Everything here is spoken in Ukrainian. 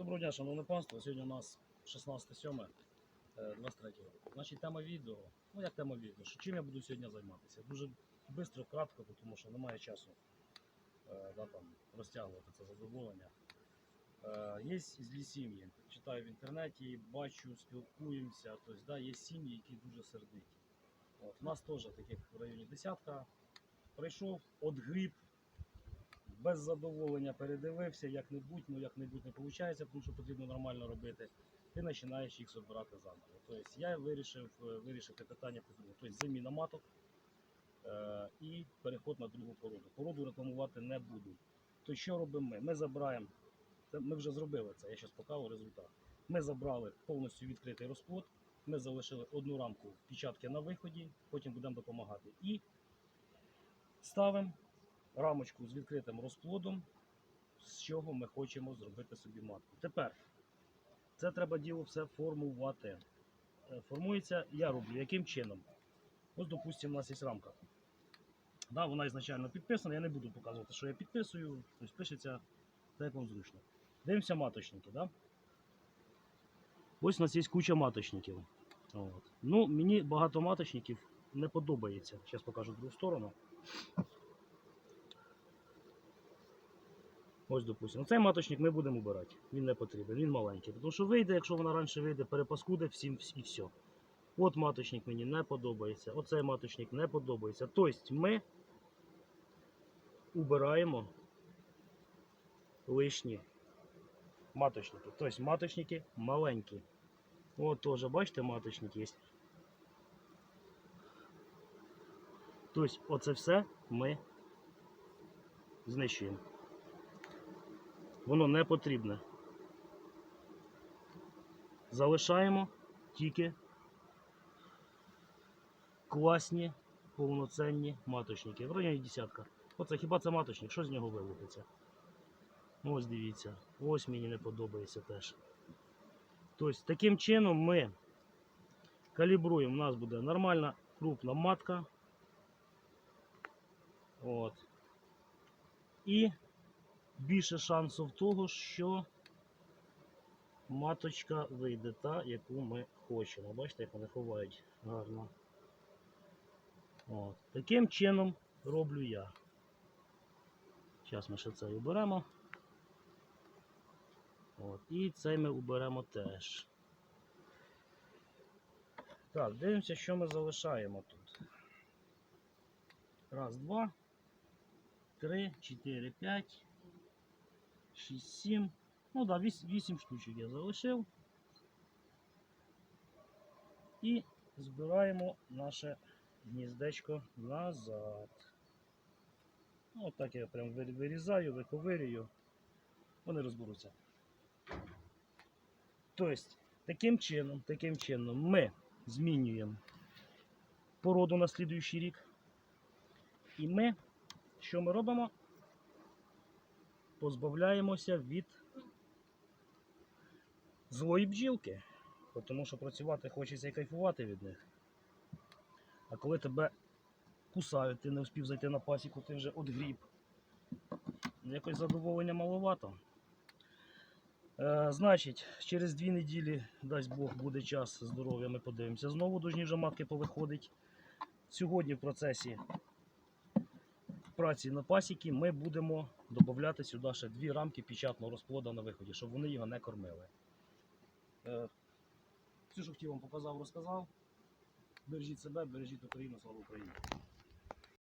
Доброго дня, шановне панство. Сьогодні у нас 16.07, е, 23 року. Значить, тема відео. Ну, як тема відео? Що, чим я буду сьогодні займатися? Дуже швидко, кратко, тому що немає часу е, да, там, розтягувати це задоволення. Е, Є злі сім'ї. Читаю в інтернеті, бачу, спілкуємося. Тобто, да, є сім'ї, які дуже сердиті. От, у нас теж таких в районі десятка. Прийшов, от гріб, без задоволення передивився, як-небудь, ну як-небудь не виходить, тому що потрібно нормально робити. Ти починаєш їх збирати заново. Тобто я вирішив е, вирішити питання. Тобто заміна маток е, і переход на другу породу. Породу рекламувати не буду. То що робимо ми? Ми забираємо, ми вже зробили це, я зараз покажу результат. Ми забрали повністю відкритий розплод, ми залишили одну рамку печатки на виході, потім будемо допомагати. І ставимо рамочку з відкритим розплодом, з чого ми хочемо зробити собі матку. Тепер це треба діло все формувати. Е, Формується, я роблю яким чином? Ось, допустимо, у нас є рамка. Да, вона ізначально підписана, я не буду показувати, що я підписую, тобто пишеться так, як вам зручно. Дивимося маточники. Да? Ось у нас є куча маточників. От. Ну, мені багато маточників не подобається. Зараз покажу другу сторону. Ось, допустимо, цей маточник ми будемо обирати. Він не потрібен, він маленький. Тому що вийде, якщо вона раніше вийде, перепаскуде всім і все. От маточник мені не подобається, оцей маточник не подобається. Тобто ми убираємо лишні маточники. Тобто маточники маленькі. От теж, бачите, маточник є. Тобто, оце все ми знищуємо. Воно не потрібне. Залишаємо тільки класні повноцінні маточники. В районі десятка. Оце хіба це маточник? Що з нього вилупиться? Ось дивіться. Ось мені не подобається теж. Тобто, таким чином ми калібруємо. У нас буде нормальна крупна матка. От. І більше шансів того, що маточка вийде та, яку ми хочемо. Бачите, як вони ховають гарно. От. Таким чином роблю я. Зараз ми ще цей уберемо. От. І цей ми уберемо теж. Так, дивимося, що ми залишаємо тут. Раз, два, три, чотири, п'ять. 6, 7. Ну да, 8, 8 штучок я залишив. І збираємо наше гніздечко назад. Ну, от так я прям вирізаю, виковирюю. Вони розберуться. Тобто, таким чином, таким чином ми змінюємо породу на слідуючий рік. І ми, що ми робимо? Позбавляємося від злої бджілки. Тому що працювати хочеться і кайфувати від них. А коли тебе кусають, ти не встиг зайти на пасіку, ти вже одгріб. Якось задоволення маловато. Е, значить, через дві неділі, дасть Бог, буде час здоров'я, ми подивимося. Знову дожні вже матки повиходить. Сьогодні в процесі праці на пасіки ми будемо додати сюди ще дві рамки печатного розплода на виході, щоб вони його не кормили. Е, Все, що хотів вам показав, розказав. Бережіть себе, бережіть Україну, слава Україні.